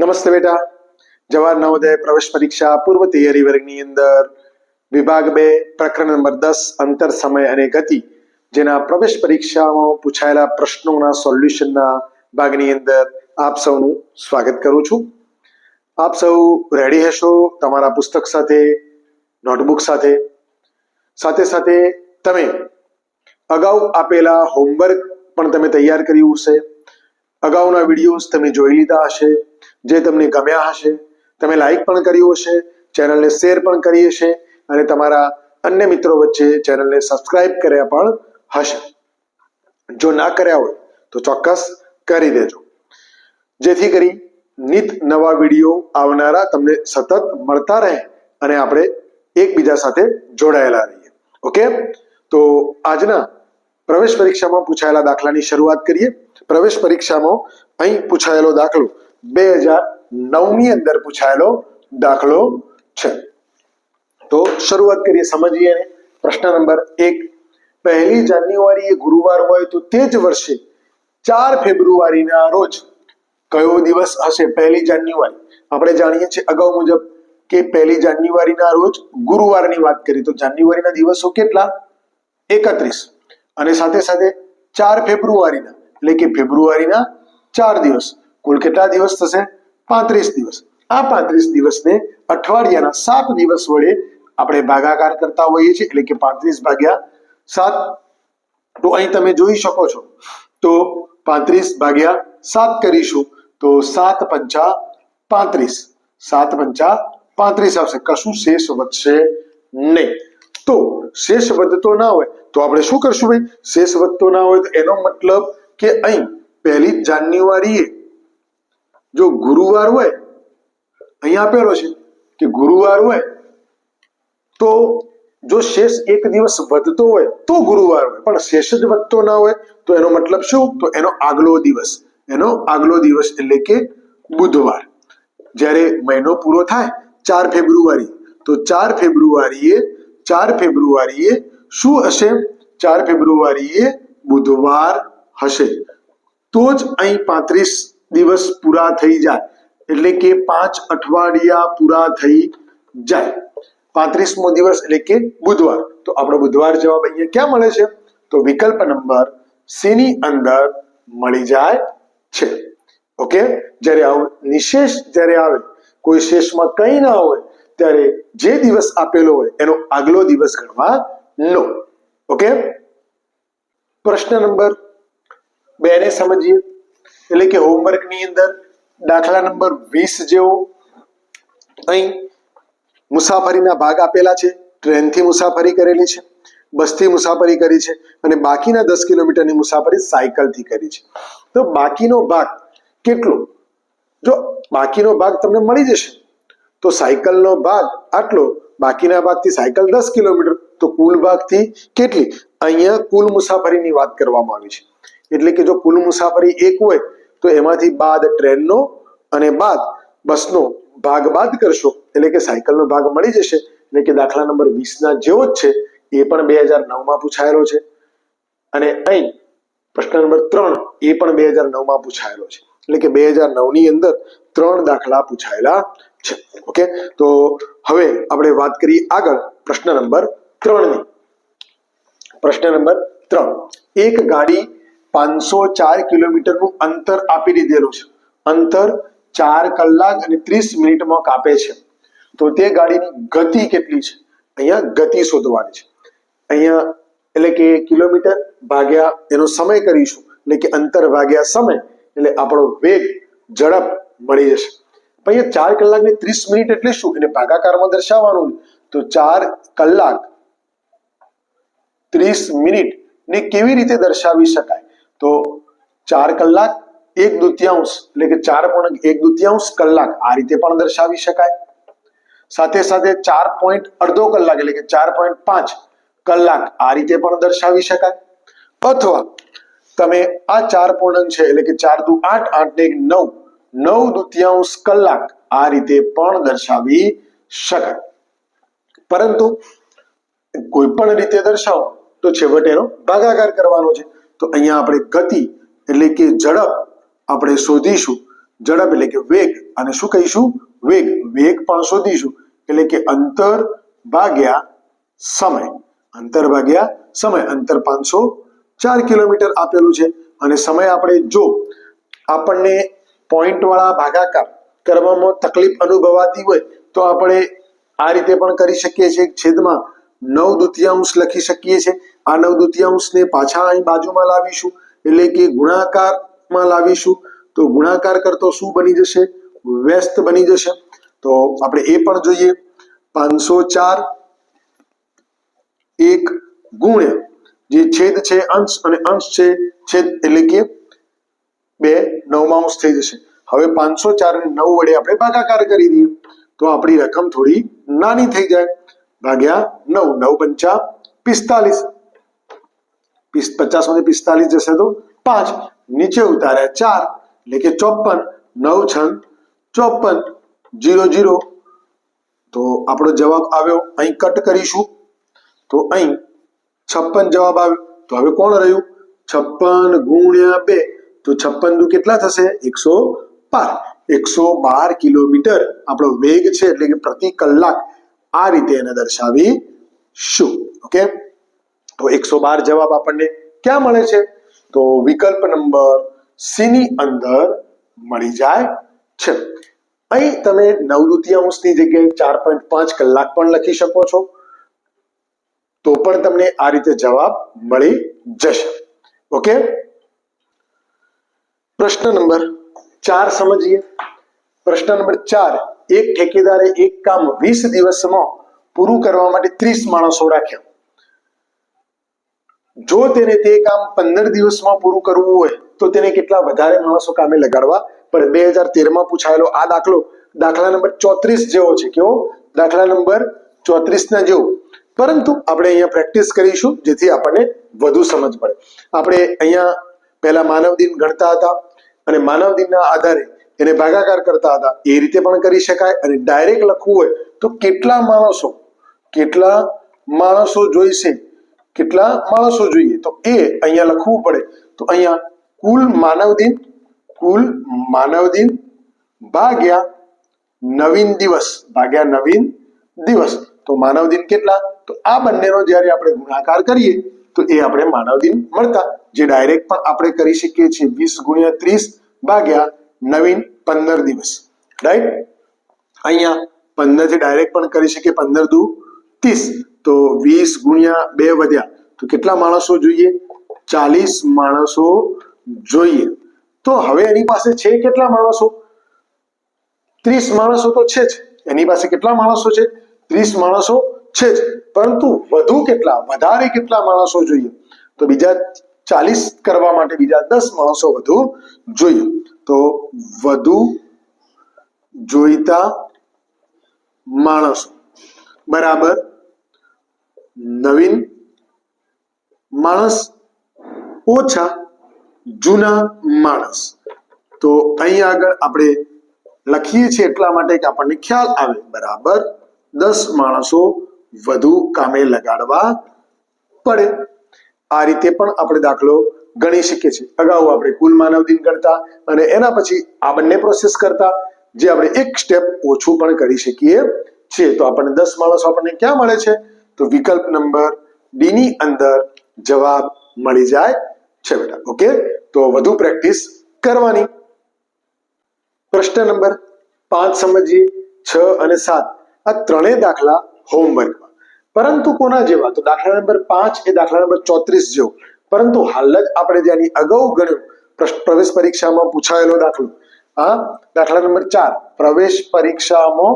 નમસ્તે બેટા. જવાહર નવોદય પ્રવેશ પરીક્ષા પૂર્વ તૈયારી વર્ગની અંદર વિભાગ બે, પ્રકરણ નંબર દસ, અંતર સમય અને ગતિ, જેના પ્રવેશ પરીક્ષામાં પૂછાયેલા પ્રશ્નોના સોલ્યુશનના ભાગની અંદર આપ સૌનું સ્વાગત કરું છું. આપ સૌ રેડી હશો તમારા પુસ્તક સાથે, નોટબુક સાથે? સાથે સાથે તમે અગાઉ આપેલા હોમવર્ક પણ તમે તૈયાર કર્યું હશે. અગાઉના વિડીયોઝ તમે જોઈ લીધા હશે, જે તમને ગમ્યા હશે, તમે લાઈક પણ કર્યું હશે, ચેનલને શેર પણ કરી હશે અને તમારા અન્ય મિત્રો વચ્ચે ચેનલને સબસ્ક્રાઇબ કર્યા પણ હશે. જો ના કર્યા હોય તો ચોક્કસ કરી દેજો. જેથી કરી નિત નવા વીડિયો આવનારા તમને સતત મળતા રહે અને આપણે એકબીજા સાથે જોડાયેલા રહીએ. ઓકે તો આજના પ્રવેશ પરીક્ષામાં પૂછાયેલા દાખલાની શરૂઆત કરીએ. પ્રવેશ પરીક્ષામાં અહીં પૂછાયેલો દાખલો બે હજાર નવની અંદર પૂછાયેલો દાખલો છે. તો શરૂઆત કરીએ સમજીએ પ્રશ્ન નંબર એક. પહેલી જાન્યુઆરી એ ગુરુવાર હોય તો તે જ વર્ષે ચાર ફેબ્રુઆરીના રોજ કયો દિવસ હશે? પહેલી જાન્યુઆરી. આપણે જાણીએ છીએ અગાઉ મુજબ કે પહેલી જાન્યુઆરીના રોજ ગુરુવારની વાત કરી તો જાન્યુઆરીના દિવસો કેટલા? એકત્રીસ. અને સાથે સાથે ચાર ફેબ્રુઆરીના. એટલે કે ફેબ્રુઆરીના ચાર દિવસ કુલ કેટલા દિવસ થશે પાંત્રીસ દિવસ આ પાંત્રીસ દિવસને અઠવાડિયાના સાત દિવસ વડે આપણે ભાગાકાર કરતા હોઈએ છીએ એટલે કે પાંત્રીસ ભાગ્યા સાત તો અહીં તમે જોઈ શકો છો તો પાંત્રીસ ભાગ્યા સાત કરીશું તો સાત પંચા પાંત્રીસ સાત પંચા પાંત્રીસ આવશે કશું શેષ વધશે નહીં તો શેષ વધતો ના હોય તો આપણે શું કરશું ભાઈ શેષ વધતો ના હોય તો એનો મતલબ કે અહીં પહેલી જાન્યુઆરીએ જો ગુરુવાર હોય અહીં આપેલો છે કે ગુરુવાર હોય, તો જો શેષ એક દિવસ વધતો હોય, તો ગુરુવાર હોય. પણ શેષ જ વધતો ના હોય, તો એનો મતલબ શું? તો એનો આગલો દિવસ. એનો આગલો દિવસ એટલે કે બુધવાર. જ્યારે મહિનો પૂરો થાય, ચાર ફેબ્રુઆરી. તો ચાર ફેબ્રુઆરીએ ચાર ફેબ્રુઆરીએ શું હશે? ચાર ફેબ્રુઆરીએ બુધવાર હશે. તો જ અહીં પાંત્રીસ દિવસ પૂરા થઈ જાય. એટલે કે પાંચ અઠવાડિયા પૂરા થઈ જાય. પાંત્રીસમો દિવસ એટલે કે બુધવાર. તો આપણો બુધવાર જવાબ અહીંયા ક્યાં મળે છે? તો વિકલ્પ નંબર સી ની અંદર મળી જાય છે. ઓકે? જ્યારે આવું નિશેષ જ્યારે આવે, કોઈ શેષમાં કંઈ ના હોય, ત્યારે જે દિવસ આપેલો હોય, એનો આગલો દિવસ ગણવાનો ઓકે? પ્રશ્ન નંબર બે ને સમજીએ. એટલે કે હોમવર્કની અંદર દાખલા નંબર વીસ જેવો અહીં મુસાફરીના ભાગ આપેલા છે. ટ્રેનથી મુસાફરી કરેલી છે. બસથી મુસાફરી કરી છે. અને બાકીના દસ કિલોમીટરની મુસાફરી સાયકલથી કરી છે. તો બાકીનો ભાગ કેટલો? જો બાકીનો ભાગ તમને મળી જશે, તો સાયકલનો ભાગ આટલો, બાકીના ભાગથી સાયકલ દસ કિલોમીટર, તો કુલ ભાગથી કેટલી? અહીંયા કુલ મુસાફરીની વાત કરવામાં આવી છે. એટલે કે જો કુલ મુસાફરી એક હોય, તો એમાંથી બાદ ટ્રેનનો અને બાદ બસનો ભાગ બાદ કરશો. એટલે કે સાયકલનો ભાગ મળી જશે. એટલે કે દાખલા નંબર વીસના જેવો જ છે. એ પણ બે હજાર નવમાં પૂછાયેલો છે. અને અહીં પ્રશ્ન નંબર ત્રણ, એ પણ બે હજાર નવમાં પૂછાયેલો છે. એટલે કે બે હજાર નવની અંદર ત્રણ દાખલા પૂછાયેલા છે. ઓકે? તો હવે આપણે વાત કરીએ આગળ પ્રશ્ન નંબર ત્રણની. પ્રશ્ન નંબર ત્રણ. એક ગાડી પાંચસો ચાર કિલોમીટરનું અંતર આપી દીધેલું છે. અંતર ચાર કલાક અને ત્રીસ મિનિટમાં કાપે છે. તો તે ગાડીની ગતિ કેટલી છે? અહીંયા ગતિ શોધવાની છે. અહીંયા એટલે કે કિલોમીટર ભાગ્યા એનો સમય કરીશું. એટલે કે અંતર ભાગ્યા સમય, એટલે આપણો વેગ, ઝડપ મળી જશે. અહીંયા ચાર કલાક ને ત્રીસ મિનિટ એટલે શું? એને ભાગાકારમાં દર્શાવવાનું તો ચાર કલાક ત્રીસ મિનિટ ને કેવી રીતે દર્શાવી શકાય? તો ચાર કલાક, એક દુત્યાંશ, એટલે કે ચાર પોઈન્ટ એક દુત્યાંશ કલાક આ રીતે પણ દર્શાવી શકાય. સાથે સાથે ચાર પોઈન્ટ અડધો કલાક, એટલે કે ચાર પોઈન્ટ પાંચ કલાક આ રીતે પણ દર્શાવી શકાય. અથવા તમે આ ચાર પૂર્ણાંક છે, એટલે કે ચાર દુ આઠ આઠ ને નવ નવ દુત્યાંશ કલાક આ રીતે પણ દર્શાવી શકાય. પરંતુ કોઈ પણ રીતે દર્શાવો, તો છેવટે એનો ભાગાકાર કરવાનો છે. તો અહીંયા આપણે ગતિ એટલે કે ઝડપ આપણે શોધીશું. ઝડપ એટલે કે વેગ. અને શું કહીશું? વેગ. વેગ પણ શોધીશું. એટલે કે અંતર ભાગ્યા સમય. અંતર ભાગ્યા સમય. અંતર પાંચસો ચાર કિલોમીટર આપેલું છે. અને સમય આપણે જો આપણને પોઈન્ટ વાળા ભાગાકાર કરવામાં તકલીફ અનુભવાતી હોય તો આપણે આ રીતે પણ કરી શકીએ છીએ. છેદમાં નવ દુતિયાંશ લખી શકીએ છીએ. આ નવ દુતિયાંશને પાછા અહીં બાજુમાં લાવીશું. એટલે કે ગુણાકારમાં લાવીશું. તો ગુણાકાર કરતો શું બની જશે? વ્યસ્ત બની જશે. તો આપણે એ પણ જોઈએ. પાંચસો ચાર એક ગુણ્યા જે છેદ છે અંશ અને અંશ છે છેદ એટલે કે બે નવમાંશ થઈ જશે. હવે પાંચસો ચાર ને નવ વડે આપણે ભાગાકાર કરી દઈએ. તો આપણી રકમ થોડી નાની થઈ જાય. ભાગ્યા નવ નવ પંચા પિસ્તાલીસ. પચાસમાંથી પિસ્તાલીસ જશે તો પાંચ. નીચે ઉતાર્યા ચાર. એટલે કે ચોપન. નવ છંદ. ચોપન. Zero zero. તો આપણો જવાબ આવ્યો. અહીં કટ કરીશું. તો અહીં છપ્પન જવાબ આવ્યો. તો હવે કોણ રહ્યું? છપ્પન ગુણ્યા બે. તો છપ્પનનું કેટલા થશે? એકસો બાર. એકસો બાર કિલોમીટર આપણો વેગ છે, એટલે કે પ્રતિ કલાક. આ રીતે એને દર્શાવીશું. ઓકે? તો એકસો બાર જવાબ આપણને ક્યાં મળે છે? તો વિકલ્પ નંબર સી ની અંદર મળી જાય છે. અહીં તમે નવ દુતિયાંશની જગ્યાએ ચાર પોઈન્ટ પાંચ કલાક પણ લખી શકો છો. તો પણ તમને આ રીતે જવાબ મળી જશે. ઓકે? પ્રશ્ન નંબર ચાર સમજીએ. પ્રશ્ન નંબર ચાર, એક ઠેકેદારે એક કામ વીસ દિવસમાં પૂરું કરવા માટે ત્રીસ માણસો રાખ્યા. જો તેને તે કામ પંદર દિવસમાં પૂરું કરવું હોય, તો તેને કેટલા વધારે માણસો કામે લગાડવા? પણ બે હજાર તેરમાં પૂછાયેલો આ દાખલો દાખલા નંબર ચોત્રીસ જેવો છે કેવો? દાખલા નંબર ચોત્રીસ ના જેવો. પરંતુ આપણે અહીંયા પ્રેક્ટિસ કરીશું, જેથી આપણને વધુ સમજ પડે આપણે અહીંયા પહેલા માનવ દિન ગણતા હતા અને માનવ દિનના આધારે એને ભાગાકાર કરતા હતા. એ રીતે પણ કરી શકાય અને ડાયરેક્ટ લખવું હોય તો કેટલા માણસો કેટલા માણસો જોઈશે કેટલા માણસો જોઈએ તો એ અહીંયા લખવું પડે તો અહીંયા કુલ માનવ દિન કુલ માનવ દિન ભાગ્યા નવીન દિવસ ભાગ્યા નવીન દિવસ તો માનવ દિન કેટલા તો આ બંનેનો જ્યારે આપણે ગુણાકાર કરીએ તો એ આપણે માનવ દિન મળતા જે ડાયરેક્ટ પણ આપણે કરી શકીએ છીએ વીસ ગુણ્યા ત્રીસ ભાગ્યા નવીન પંદર દિવસ રાઈટ અહીંયા પંદરથી ડાયરેક્ટ પણ કરી શકીએ પંદર દુ ત્રીસ તો વીસ ગુણ્યા બે વધ્યા. તો કેટલા માણસો જોઈએ? ચાલીસ માણસો જોઈએ. તો હવે એની પાસે છે કેટલા માણસો? ત્રીસ માણસો તો છે જ. એની પાસે કેટલા માણસો છે? ત્રીસ માણસો છે જ. પરંતુ વધુ કેટલા, વધારે કેટલા માણસો જોઈએ? તો બીજા ચાલીસ કરવા માટે બીજા દસ માણસો વધુ જોઈએ. તો વધુ જોઈતા માણસો. બરાબર? નવીન માણસ, ઓછા જૂના માણસ. તો અહીંયા આગળ આપણે લખીએ છીએ એટલા માટે કે આપણને ખ્યાલ આવે. બરાબર? દસ માણસો વધુ કામે લગાડવા પડે. આ રીતે પણ આપણે દાખલો ગણી શકીએ છીએ. અગાઉ આપણે કુલ માનવ દિન ગણતા અને એના પછી આ બંને પ્રોસેસ કરતા, જે આપણે એક સ્ટેપ ઓછું પણ કરી શકીએ છીએ. તો આપણને દસ માણસો આપણને ક્યાં મળે છે? તો વિકલ્પ નંબર ડી ની અંદર જવાબ મળી જાય છે બેટા. ઓકે? તો વધુ પ્રેક્ટિસ કરવાની. પ્રશ્ન નંબર પાંચ સમજીએ. છ અને સાત. આ ત્રણેય દાખલા હોમવર્કમાં. પરંતુ કોના જેવા? તો દાખલા નંબર પાંચ એ દાખલા નંબર ચોત્રીસ જેવો. પરંતુ હાલ જ આપણે જેની અગાઉ ગણ્યું પ્રવેશ પરીક્ષામાં પૂછાયેલો દાખલો. હા? દાખલા નંબર ચાર. પ્રવેશ પરીક્ષામાં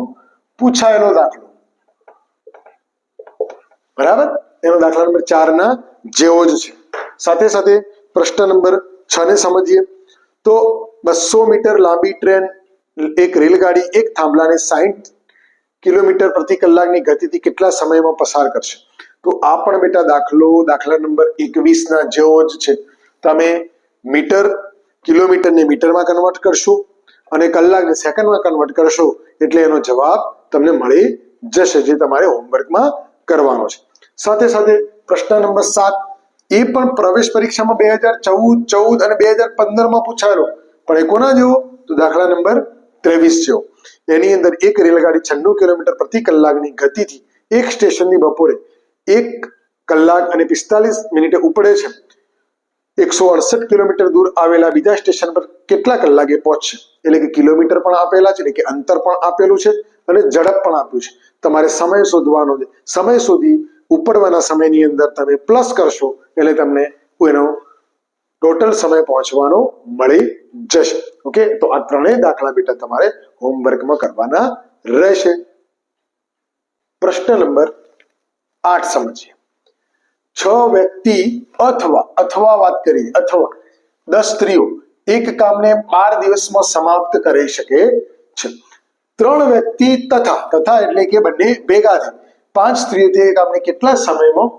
પૂછાયેલો દાખલો. બરાબર? એનો દાખલા નંબર ચાર ના જેવો જ છે. સાથે સાથે પ્રશ્ન નંબર છ ને સમજીએ. તો બસો મીટર લાંબી ટ્રેન, એક રેલગાડી, એક થાંભલાને સાહીઠ કિલોમીટર પ્રતિ કલાકની ગતિથી કેટલા સમયમાં પસાર કરશે? તો આ પણ બેટા દાખલો, દાખલા નંબર એકવીસ ના જેવો જ છે. તમે મીટર, કિલોમીટરને મીટરમાં કન્વર્ટ કરશો અને કલાકને સેકન્ડમાં કન્વર્ટ કરશો એટલે એનો જવાબ તમને મળી જશે, જે તમારે હોમવર્કમાં કરવાનો છે. સાથે સાથે પ્રશ્ન નંબર સાત, એ પણ પ્રવેશ પરીક્ષામાં બે હજાર ચૌદ ચૌદ અને બે હજાર પંદરમાં પૂછાયેલો. પણ એ કોના જેવો, તો દાખલા નંબર ત્રેવીસ જેવો. એની અંદર એક રેલગાડી છન્નું કિલોમીટર પ્રતિ કલાકની ગતિથી એક સ્ટેશનની બપોરે એક કલાક અને પિસ્તાલીસ મિનિટે ઉપડે છે. એકસો અડસઠ કિલોમીટર દૂર આવેલા બીજા સ્ટેશન પર કેટલા કલાકે પહોંચશે? એટલે કે કિલોમીટર પણ આપેલા છે એટલે કે અંતર પણ આપેલું છે અને ઝડપ પણ આપ્યું છે. તમારે સમય શોધવાનો છે. સમય શોધી ઉપડવાના સમયની અંદર તમે પ્લસ કરશો એટલે તમને એનો ટોટલ સમય પહોંચવાનો મળી જશે. ઓકે તો આ ત્રણેય દાખલા બેટા તમારે હોમવર્કમાં કરવાના રહેશે. પ્રશ્ન નંબર આઠ સમજીએ. છ વ્યક્તિ અથવા અથવા વાત કરીએ, અથવા. દસ સ્ત્રીઓ એક કામને બાર દિવસમાં સમાપ્ત કરી શકે છે. ત્રણ વ્યક્તિ તથા તથા એટલે કે બંને ભેગા થઈ પાંચ સ્ત્રીઓ તે કામને કેટલા સમયમાં,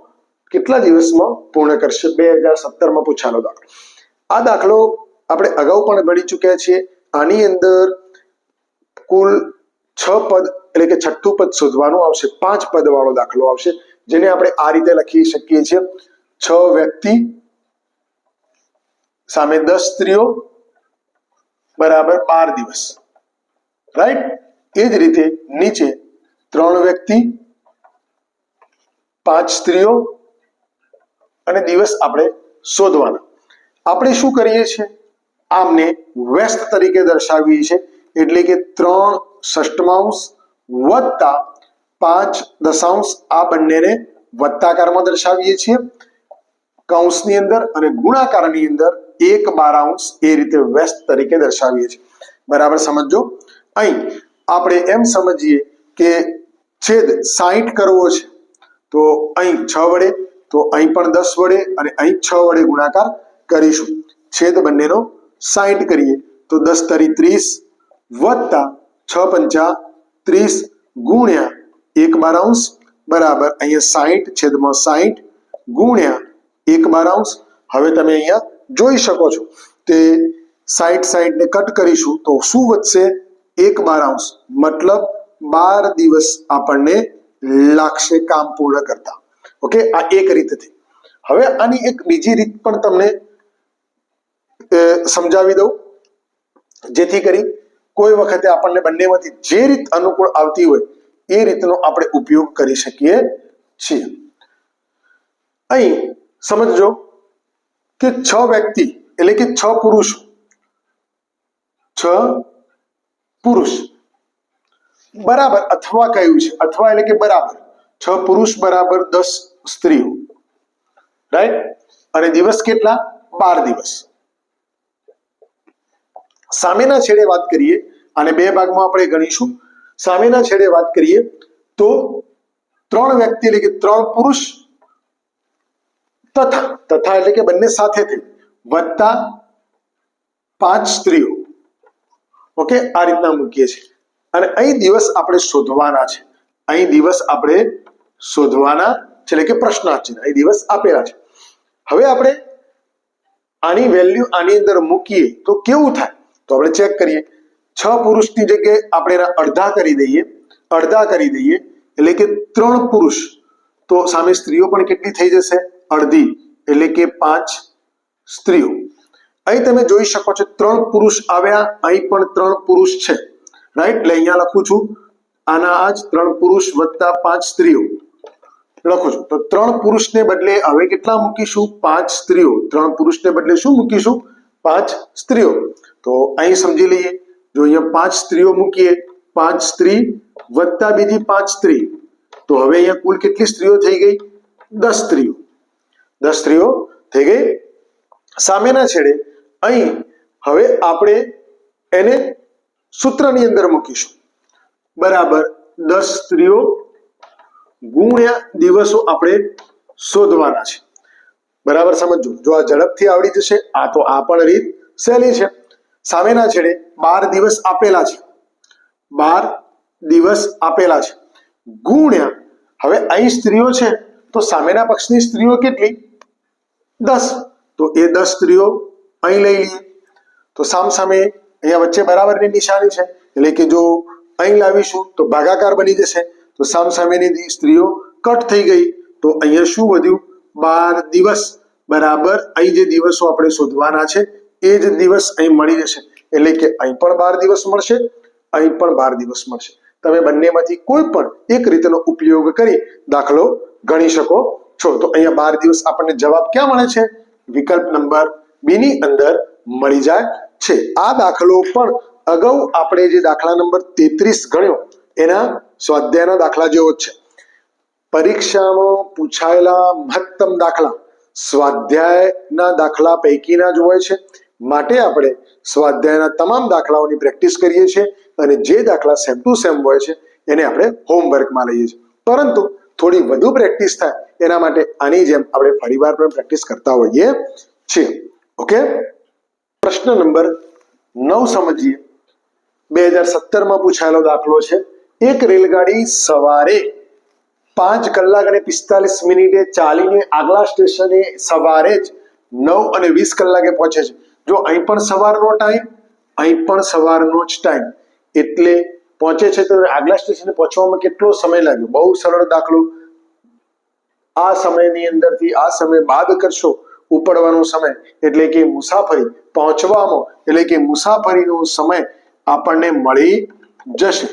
કેટલા દિવસમાં પૂર્ણ કરશે? બે હજાર સત્તરમાં પૂછાનો દાખલો. આ દાખલો આપણે અગાઉ પણ ભણી ચૂક્યા છીએ. આની અંદર કુલ છ પદ, એટલે કે છઠ્ઠું પદ શોધવાનું આવશે. પાંચ પદ વાળો દાખલો આવશે, જેને આપણે આ રીતે લખી શકીએ છીએ. છ વ્યક્તિ, સામે દસ સ્ત્રીઓ, બરાબર બાર દિવસ. રાઈટ? એ જ રીતે નીચે ત્રણ વ્યક્તિ પાંચ સ્ત્રીઓ અને દિવસ આપણે શોધવાના. આપણે શું કરીએ છીએ? આમને વ્યસ્ત તરીકે દર્શાવીએ છીએ, એટલે કે ત્રણ ષષ્ટમાંશ વત્તા પાંચ દશાંશ આ બંનેને વત્તાકારમાં દર્શાવીએ છીએ. કૌંસની અંદર અને ગુણાકારની અંદર એક બારાંશ એ રીતે વ્યસ્ત તરીકે દર્શાવીએ છીએ. બરાબર સમજો અહીં આપણે એમ સમજીએ કે છેદ સાહીઠ કરવો છે. તો અહીં છ વડે, તો અહીં પણ દસ વડે અને અહીં છ વડે ગુણાકાર કરીશું. છેદ બંનેનો સાઈઠ કરીએ. તો દસ તરી ત્રીસ વત્તા છ પંચા ત્રીસ ગુણ્યા એક બારાંશ બરાબર. અહીંયા સાહીઠ છેદમાં સાહીઠ ગુણ્યા એક બારાંશ હવે તમે અહીંયા જોઈ શકો છો તે સાઈઠ સાઈઠ ને કટ કરીશું તો શું વધશે? એક બારાંશ મતલબ બાર દિવસ આપણને લાગશે કામ પૂર્ણ કરતા. ઓકે આ એક રીત થઈ હવે આની એક બીજી રીત પણ તમને સમજાવી દઉં. જેથી કરી કોઈ વખતે આપણને બંનેમાંથી જે રીત અનુકૂળ આવતી હોય, એ રીતનો આપણે ઉપયોગ કરી શકીએ છીએ. અહીં સમજજો કે છ વ્યક્તિ, એટલે કે છ પુરુષ. છ પુરુષ. બરાબર અથવા કયું છે? અથવા એટલે કે બરાબર. છ પુરુષ બરાબર દસ સ્ત્રીઓ. રાઈટ અને દિવસ કેટલા? બાર દિવસ. સામેના છેડે વાત કરીએ અને બે ભાગમાં આપણે ગણીશું. સામેના છેડે વાત કરીએ, તો ત્રણ વ્યક્તિ એટલે કે ત્રણ પુરુષ તથા તથા એટલે કે બંને સાથે થઈ. વત્તા પાંચ સ્ત્રીઓ. ઓકે આ રીતના મૂકીએ છીએ. અને અહીં દિવસ આપણે શોધવાના છે. અહીં દિવસ આપણે શોધવાના છે. એટલે કે પ્રશ્નાર્થ છે અહીં દિવસ આપેલા છે. હવે આપણે આની વેલ્યુ આની અંદર મૂકીએ તો કેવું થાય? તો આપણે ચેક કરીએ. છ પુરુષની જગ્યાએ આપણે એના અડધા કરી દઈએ. અડધા કરી દઈએ. એટલે કે ત્રણ પુરુષ. તો સામે સ્ત્રીઓ પણ કેટલી થઈ જશે? અડધી. એટલે કે પાંચ સ્ત્રીઓ. અહીં તમે જોઈ શકો છો ત્રણ પુરુષ આવ્યા. અહીં પણ ત્રણ પુરુષ છે. રાઈટ એટલે અહીંયા લખું છું, આના આ જ ત્રણ પુરુષ વત્તા પાંચ સ્ત્રીઓ. લખું છું. તો ત્રણ પુરુષને બદલે હવે કેટલા મૂકીશું? પાંચ સ્ત્રીઓ. ત્રણ પુરુષને બદલે શું મૂકીશું? પાંચ સ્ત્રીઓ. તો અહીં સમજી લઈએ. જો અહીંયા પાંચ સ્ત્રીઓ મૂકીએ, પાંચ સ્ત્રી વત્તા બીજી પાંચ સ્ત્રી. તો હવે અહીંયા કુલ કેટલી સ્ત્રીઓ થઈ ગઈ? દસ સ્ત્રીઓ. દસ સ્ત્રીઓ થઈ ગઈ. સામેના છેડે અહીં હવે આપણે એને સૂત્રની અંદર મૂકીશું. બરાબર, દસ સ્ત્રીઓ ગુણ્યા દિવસો આપણે શોધવાના છે. બરાબર સમજો જો આ ઝડપથી આવડી જશે, આ તો આ પણ રીત સહેલી છે. સામેના છેડે બાર દિવસ આપેલા છે. બાર દિવસ આપેલા છે. ગુણ્યા, હવે અહીં સ્ત્રીઓ છે, તો સામેના પક્ષની સ્ત્રીઓ કેટલી? દસ. તો એ દસ સ્ત્રીઓ અહીં લઈ લઈએ. તો સામ સામે અહીંયા વચ્ચે બરાબરની નિશાની છે. એટલે કે જો અહીં લાવીશું તો ભાગાકાર બની જશે. તો સામ સામેની સ્ત્રીઓ કટ થઈ ગઈ. તો અહીંયા શું વધ્યું? બાર દિવસ. બરાબર, અહીં જે દિવસો આપણે શોધવાના છે, એ જ દિવસ અહીં મળી જશે. એટલે કે અહીં પણ બાર દિવસ મળશે, અહીં પણ બાર દિવસ મળશે. તમે બંનેમાંથી કોઈ પણ એક રીતનો ઉપયોગ કરી દાખલો ગણી શકો છો. તો અહીંયા બાર દિવસ આપણને જવાબ ક્યાં મળે છે? વિકલ્પ નંબર બી ની અંદર મળી જાય. છે. આ દાખલો પણ અગાઉ આપણે જે દાખલા નંબર તેત્રીસ ગણ્યો, એના સ્વાધ્યાયના દાખલા જેવો જ છે. પરીક્ષામાં પૂછાયેલા મહત્તમ દાખલા સ્વાધ્યાયના દાખલા પૈકીના જ હોય છે. માટે આપણે સ્વાધ્યાયના તમામ દાખલાઓની પ્રેક્ટિસ કરીએ છીએ અને જે દાખલા સેમ ટુ સેમ હોય છે, એને આપણે હોમવર્કમાં લઈએ છીએ. પરંતુ થોડી વધુ પ્રેક્ટિસ થાય, એના માટે આની જેમ આપણે ફરીવાર પણ પ્રેક્ટિસ કરતા હોઈએ છીએ. ઓકે? પ્રશ્ન નંબર નવ સમજીએ. બે હજાર સત્તરમાં પૂછાયેલો દાખલો છે. એક રેલગાડી સવારે પાંચ કલાક અને પિસ્તાલીસ મિનિટે ચાલીને આગલા સ્ટેશને સવારે જ નવ અને વીસ કલાકે પહોંચે છે. જો અહીં પણ સવારનો ટાઈમ, અહીં પણ સવારનો જ ટાઈમ. એટલે પહોંચે છે તો આગલા સ્ટેશને પહોંચવામાં કેટલો સમય લાગ્યો? બહુ સરળ દાખલો. આ સમયની અંદરથી આ સમય બાદ કરશો ઉપડવાનો સમય એટલે કે મુસાફરી પહોંચવામાં એટલે કે મુસાફરીનો સમય આપણને મળી જશે.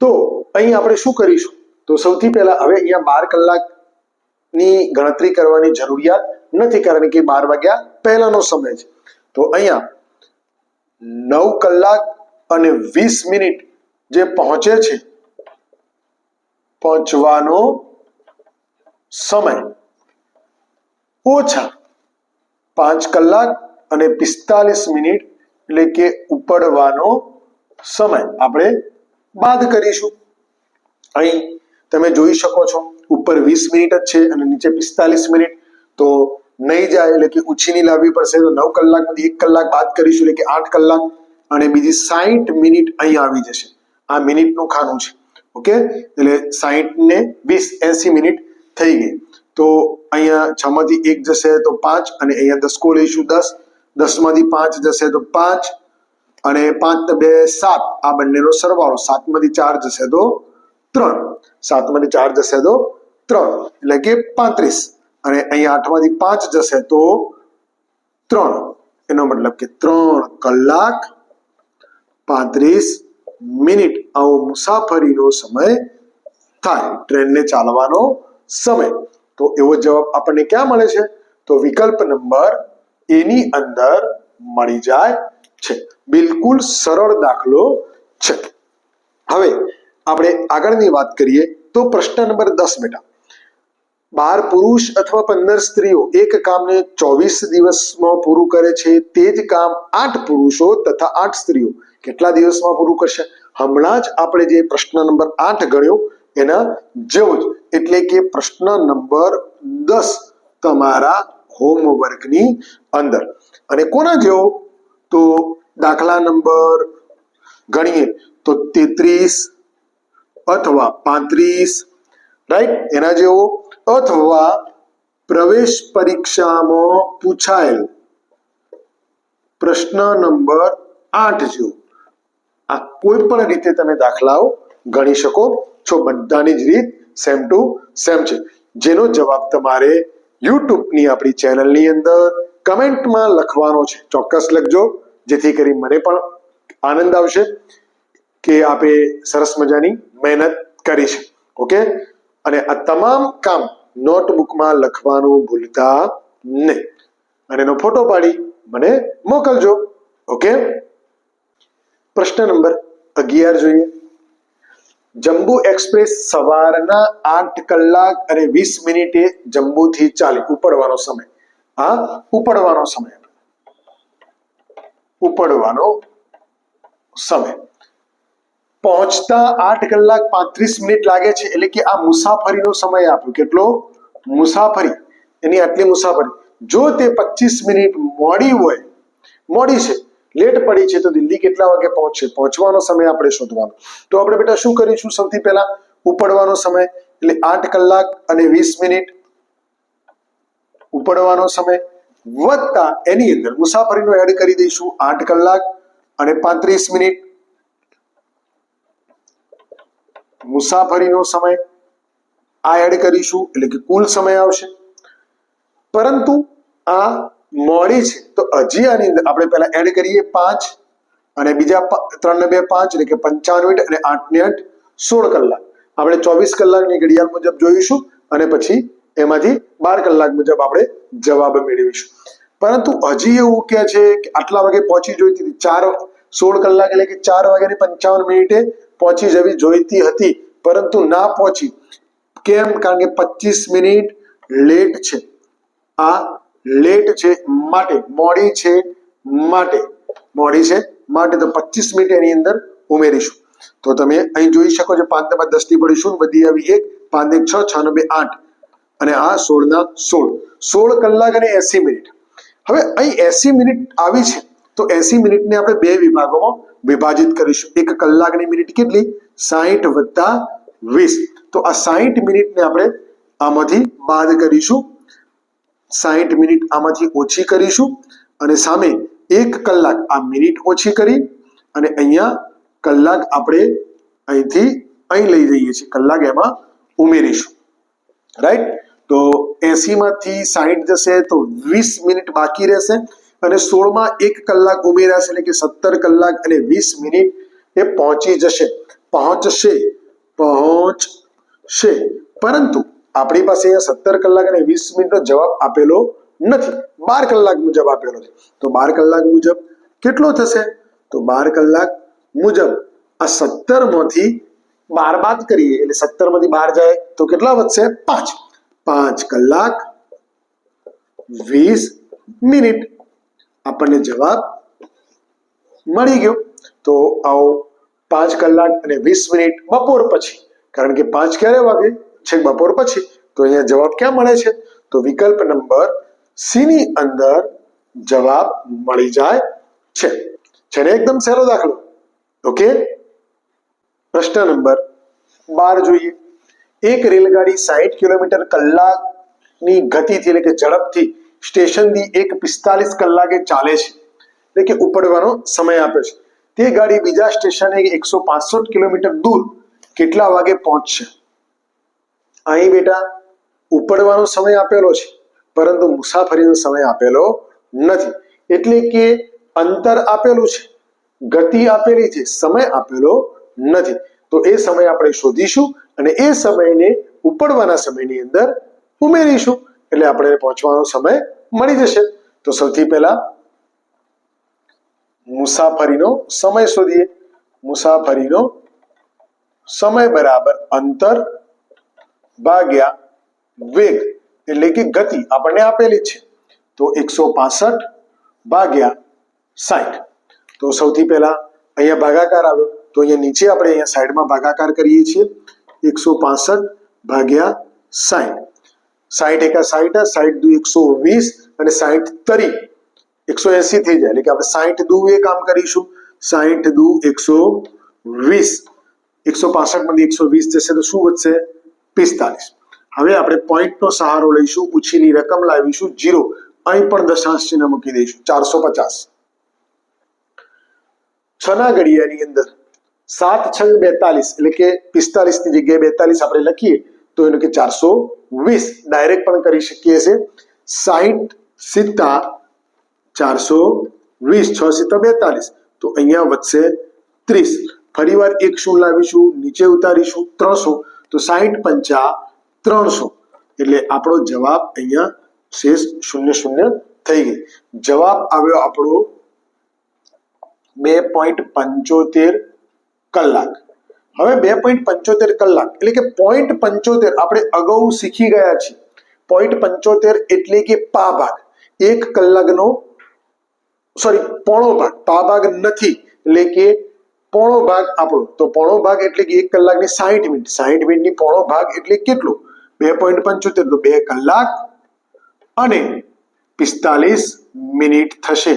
તો અહીં આપણે શું કરીશું? તો સૌથી પહેલા હવે અહીંયા બાર કલાકની ગણતરી કરવાની જરૂરિયાત નથી કારણ કે બાર વાગ્યા પહેલાનો સમય છે. તો અહીંયા નવ કલાક અને વીસ મિનિટ જે પહોંચે છે, પહોંચવાનો સમય. ઓછા પાંચ કલાક અને પિસ્તાલીસ મિનિટ એટલે કે ઉપડવાનો સમય. આપણે બાદ કરીશું. અહીં તમે જોઈ શકો છો, ઉપર વીસ મિનિટ જ છે અને નીચે પિસ્તાલીસ મિનિટ. તો નહીં જાય એટલે કે ઉછીની લાવવી પડશે તો નવ કલાકમાંથી એક કલાક બાદ કરીશું એટલે કે આઠ કલાક અને બીજી સાહીઠ મિનિટ અહીં આવી જશે. આ મિનિટનું ખાનું છે. ઓકે? એટલે સાહીઠ ને વીસ એસી મિનિટ થઈ ગઈ. તો અહીંયા છ માંથી એક જશે તો પાંચ અને અહીંયા દસકો લઈશું દસ. દસમાંથી પાંચ જશે તો પાંચ અને પાંચ બે સાત. આ બંનેનો સરવાળો સાતમાંથી ચાર જશે તો ત્રણ. સાતમાંથી ચાર જશે તો ત્રણ. એટલે કે પાંત્રીસ. અને અહીંયા આઠમાંથી પાંચ જશે તો ત્રણ. એનો મતલબ કે ત્રણ કલાક પાંત્રીસ મિનિટ આવો મુસાફરીનો સમય થાય. ટ્રેનને ચાલવાનો સમય. તો એવો જવાબ આપણને ક્યાં મળે છે? તો વિકલ્પ નંબર એની અંદર મળી જાય છે. બિલકુલ સરળ દાખલો છે. હવે આપણે આગળની વાત કરીએ તો પ્રશ્ન નંબર દસ બેટા. બાર પુરુષ અથવા પંદર સ્ત્રીઓ એક કામને ચોવીસ દિવસમાં પૂરું કરે છે, તે જ કામ આઠ પુરુષો તથા આઠ સ્ત્રીઓ કેટલા દિવસમાં પૂરું કરશે? હમણાં જ આપણે જે પ્રશ્ન નંબર આઠ ગણ્યો, એના જેવો જ. એટલે કે પ્રશ્ન નંબર દસ તમારા હોમવર્કની અંદર. અને કોના જેવો? તો દાખલા નંબર ગણીએ તો તેત્રીસ અથવા પાંત્રીસ રાઈટ એના જેવો? અથવા પ્રવેશ પરીક્ષામાં પૂછાયેલ પ્રશ્ન નંબર આઠ જેવો. આ કોઈ પણ રીતે તમે દાખલાઓ ગણી શકો છો. બધાની જ રીત સેમ ટુ સેમ છે. જેનો જવાબ તમારે યુટ્યુબની આપણી ચેનલની અંદર કમેન્ટમાં લખવાનો છે. ચોક્કસ લખજો. જેથી કરી મને પણ આનંદ આવશે કે આપે સરસ મજાની મહેનત કરી છે. ઓકે? અને આ તમામ કામ નોટબુકમાં લખવાનું ભૂલતા નહીં. અને એનો ફોટો પાડી મને મોકલજો. ઓકે? પ્રશ્ન નંબર અગિયાર જોઈએ. જમ્બુ એક્સપ્રેસ સવારના આઠ કલાક અને વીસ મિનિટે જમ્બુથી ચાલી, ઉપડવાનો સમય. આ ઉપડવાનો સમય. ઉપડવાનો સમય. પહોંચતા આઠ કલાક પાંત્રીસ મિનિટ લાગે છે, એટલે કે આ મુસાફરીનો સમય આપ્યો. કેટલો? મુસાફરી. એની આટલી મુસાફરી. જો તે પચીસ મિનિટ મોડી હોય, મોડી છે લેટ પડી છે તો દિલ્હી કેટલા વાગે પહોંચશે પહોંચવાનો સમય આપણે શોધવાનો. તો આપણે બેટા શું કરીશું? સૌથી પહેલા ઉપડવાનો સમય, એટલે આઠ કલાક અને વીસ મિનિટ ઉપડવાનો સમય વત્તા એની અંદર મુસાફરીનો એડ કરી દઈશું આઠ કલાક અને પાંત્રીસ મિનિટ. મુસાફરીનો સમય આ એડ કરીશું, એટલે કે કુલ સમય આવશે. પરંતુ આ મોડી છે. તો હજી આની અંદર આપણે પહેલા એડ કરીએ પાંચ અને બીજા ત્રણ ને બે પાંચ એટલે કે પંચાવન મિનિટ અને આઠ ને આઠ સોળ કલાક. આપણે ચોવીસ કલાકની ઘડિયાળ મુજબ જોઈશું અને પછી એમાંથી બાર કલાક મુજબ આપણે જવાબ મેળવીશું. પરંતુ હજી એવું કહે છે કે આટલા વાગે પહોંચી જોઈતી હતી. ચાર સોળ કલાક એટલે કે ચાર વાગ્યાની પંચાવન મિનિટે પહોંચી જવી જોઈતી હતી. પરંતુ ના પહોંચી. કેમ? કારણ કે પચીસ મિનિટ લેટ છે. આ લેટ છે માટે, મોડી છે માટે. મોડી છે માટે તો પચીસ મિનિટ એની અંદર ઉમેરીશું. તો તમે અહીં જોઈ શકો છો પાંચ ને દસની પડીશું વધી આવી એક, પાંચ એક છ છ ને બે આઠ. અને આ સોળ ના સોળ. સોળ કલાક અને એસી મિનિટ. હવે અહીં એસી મિનિટ આવી છે. તો એસી મિનિટને આપણે બે વિભાગોમાં વિભાજિત કરીશું. એક કલાકની મિનિટ કેટલી? સાહીઠ વત્તા વીસ. તો આ સાહીઠ મિનિટને આપણે આમાંથી બાદ કરીશું. સાહીઠ મિનિટ આમાંથી ઓછી કરીશું અને સામે એક કલાક આ મિનિટ ઓછી કરી અને અહીંયા કલાક આપણે અહીંથી અહીં લઈ જઈએ છીએ. કલાક એમાં ઉમેરીશું. રાઈટ તો એસી માંથી સાહીઠ જશે તો વીસ મિનિટ બાકી રહેશે અને સોળમાં એક કલાક ઉમેરાશે એટલે કે સત્તર કલાક અને વીસ મિનિટ એ પહોંચી જશે. પહોંચશે. પહોંચશે. પરંતુ આપણી પાસે અહીંયા સત્તર કલાક અને વીસ મિનિટનો જવાબ આપેલો નથી. બાર કલાક મુજબ આપેલો છે. તો બાર કલાક મુજબ કેટલો થશે? તો બાર કલાક મુજબ આ સત્તરમાંથી બાર બાદ કરીએ, એટલે સત્તરમાંથી બાર જાય તો કેટલા વધશે? પાંચ. પાંચ કલાક વીસ મિનિટ. આપણને જવાબ મળી ગયો. તો આવો પાંચ કલાક અને વીસ મિનિટ બપોર પછી. કારણ કે પાંચ ક્યારે વાગે? છે બપોર પછી તો અહીંયા જવાબ ક્યાં મળે છે? તો વિકલ્પ નંબર સી ની અંદર જવાબ મળી જાય છે. છે ને એકદમ સહેલો દાખલો. ઓકે? પ્રશ્ન નંબર બાર જોઈએ. એક રેલગાડી સાહીઠ કિલોમીટર કલાકની ગતિથી એટલે કે ઝડપથી સ્ટેશનથી એક પિસ્તાલીસ કલાકે ચાલે છે. એટલે કે ઉપડવાનો સમય આપ્યો છે. તે ગાડી બીજા સ્ટેશને એકસો પાસઠ કિલોમીટર દૂર કેટલા વાગે પહોંચશે? અહીં બેટા ઉપડવાનો સમય આપેલો છે, પરંતુ મુસાફરીનો સમય આપેલો નથી. એટલે કે અંતર આપેલું છે, ગતિ આપેલી છે, સમય આપેલો નથી. તો એ સમય આપણે શોધીશું અને એ સમયને ઉપડવાના સમયની અંદર ઉમેરીશું. એટલે આપણે પહોંચવાનો સમય મળી જશે. તો સૌથી પહેલા મુસાફરીનો સમય શોધીએ. મુસાફરીનો સમય બરાબર અંતર ભાગ્યા વેગ એટલે કે ગતિ આપણને આપેલી છે. તો એકસો પાસઠ ભાગ્યા સાઠ તો સૌથી પહેલા અહીંયા ભાગાકાર આવ્યો તો અહીંયા નીચે આપણે અહીંયા સાઈડમાં ભાગાકાર કરીએ છીએ. એકસો પાસઠ ભાગ્યા સાઠ સાઠ એકા સાઠ સાઠ દુ એકસો વીસ અને સાઠ તરી. એકસો એસી થઈ જાય. એટલે કે આપણે સાઠ દુ એ કામ કરીશું. સાઠ દુ એકસો વીસ. એકસો પાસઠમાંથી એકસો વીસ જશે તો શું વધશે? પિસ્તાલીસ. હવે આપણે પોઈન્ટનો સહારો લઈશું ઉછીની રકમ લાવીશું જીરો અહીં પણ દશાંશ ચિહ્ન મૂકી દઈશું, ચારસો પચાસ. છના ઘડિયાની અંદર સાત છંગ બેતાલીસ, એટલે કે પિસ્તાલીસની જગ્યાએ બેતાલીસ આપણે લખીએ, તો એનું કે ચારસો વીસ. ડાયરેક્ટ પણ કરી શકીએ છે સાહીઠ સિત્તા ચારસો વીસ, છ સિત્તા બેતાલીસ. તો અહીંયા વધશે ત્રીસ. ફરીવાર એક શું લાવીશું, નીચે ઉતારીશું, ત્રણસો. તો સાહીઠ પંચા ત્રણસો. એટલે આપણો જવાબ અહીંયા શેષ શૂન્ય શૂન્ય થઈ ગઈ. જવાબ આવ્યો આપણો બે પોઈન્ટ પંચોતેર કલાક. હવે બે પોઈન્ટ પંચોતેર કલાક એટલે કે પોઈન્ટ પંચોતેર આપણે અગાઉ શીખી ગયા છીએ. પોઈન્ટ પંચોતેર એટલે કે પા ભાગ. એક કલાકનો સોરી પોણો ભાગ. પા ભાગ નથી. એટલે કે પોણો ભાગ આપણો. તો પોણો ભાગ એટલે કે એક કલાકની સાહીઠ મિનિટ. સાહીઠ મિનિટની પોણો ભાગ એટલે કેટલું? બે પોઈન્ટ પંચોતેર. તો બે કલાક અને પિસ્તાલીસ મિનિટ થશે.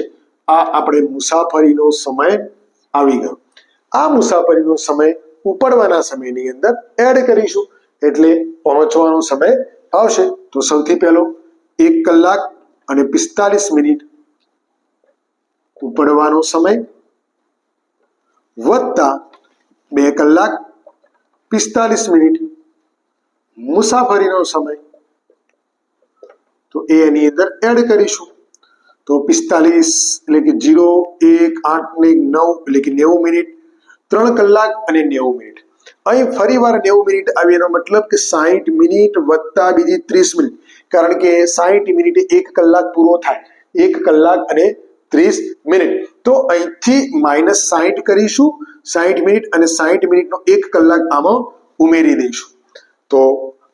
આ આપણે મુસાફરીનો સમય આવી ગયો. આ મુસાફરીનો સમય ઉપડવાના સમયની અંદર એડ કરીશું. એટલે પહોંચવાનો સમય આવશે. તો સૌથી પહેલો એક કલાક અને પિસ્તાલીસ મિનિટ ઉપડવાનો સમય વત્તા બે કલાક પિસ્તાલીસ મિનિટ મુસાફરીનો સમય. તો એ એની અંદર એડ કરીશું. તો પિસ્તાલીસ એટલે કે જીરો એક, આઠ ને નવ એટલે કે નેવું મિનિટ, ત્રણ કલાક અને નેવું મિનિટ. અહીં ફરી વાર નેવું મિનિટ આવી એનો મતલબ કે સાહીઠ મિનિટ વત્તા બીજી ત્રીસ મિનિટ. કારણ કે સાહીઠ મિનિટે એક કલાક પૂરો થાય. એક કલાક અને ત્રીસ મિનિટ. તો અહીંથી માઇનસ સાહીઠ કરીશું સાહીઠ મિનિટ અને સાહીઠ મિનિટનો એક કલાક આમાં ઉમેરી દઈશું. તો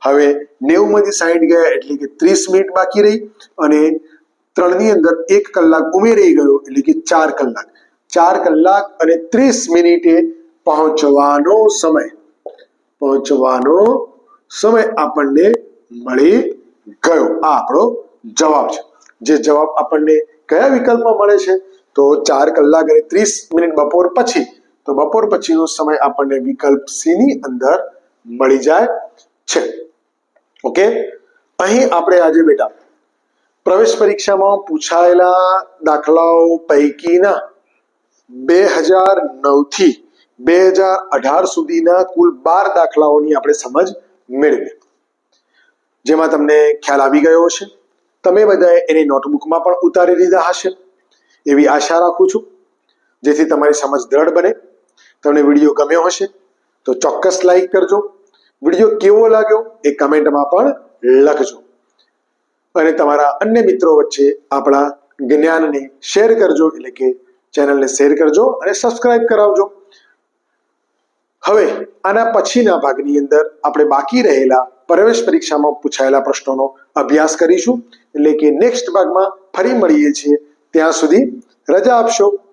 હવે નેવું માંથી સાહીઠ ગયા એટલે કે ત્રીસ મિનિટ બાકી રહી અને ત્રણની અંદર એક કલાક ઉમેરાઈ ગયો એટલે કે ચાર કલાક. ચાર કલાક અને ત્રીસ મિનિટે પહોંચવાનો સમય. પહોંચવાનો સમય આપણને મળી ગયો. આ આપણો જવાબ છે. જે જવાબ આપણને કયા વિકલ્પમાં મળે છે? તો ચાર કલાક અને ત્રીસ મિનિટ બપોર પછી, તો બપોર પછીનો સમય આપણને વિકલ્પ સી ની અંદર મળી જાય છે. ઓકે? અહીં આપણે આજે બેટા, પ્રવેશ પરીક્ષામાં પૂછાયેલા દાખલાઓ પૈકીના બે હજાર નવથી બે હજાર અઢાર સુધીના કુલ બાર દાખલાઓની આપણે સમજ મેળવી. જેમાં તમને ખ્યાલ આવી ગયો હશે. તમે બધાએ એની નોટબુકમાં પણ ઉતારી લીધા હશે. એવી આશા રાખું છું. જેથી તમારી સમજ દ્રઢ બને. તમને વીડિયો ગમ્યો હશે તો ચોક્કસ લાઈક કરજો. વીડિયો કેવો લાગ્યો એ કમેન્ટમાં પણ લખજો. અને તમારા અન્ય મિત્રો વચ્ચે આપણા જ્ઞાનને શેર કરજો, એટલે કે ચેનલને શેર કરજો અને સબસ્ક્રાઇબ કરાવજો. હવે આના પછીના ભાગની અંદર આપણે બાકી રહેલા પ્રવેશ પરીક્ષામાં પૂછાયેલા પ્રશ્નોનો અભ્યાસ કરીશું. એટલે કે નેક્સ્ટ ભાગમાં ફરી મળીએ છીએ. ત્યાં સુધી રજા આપશો.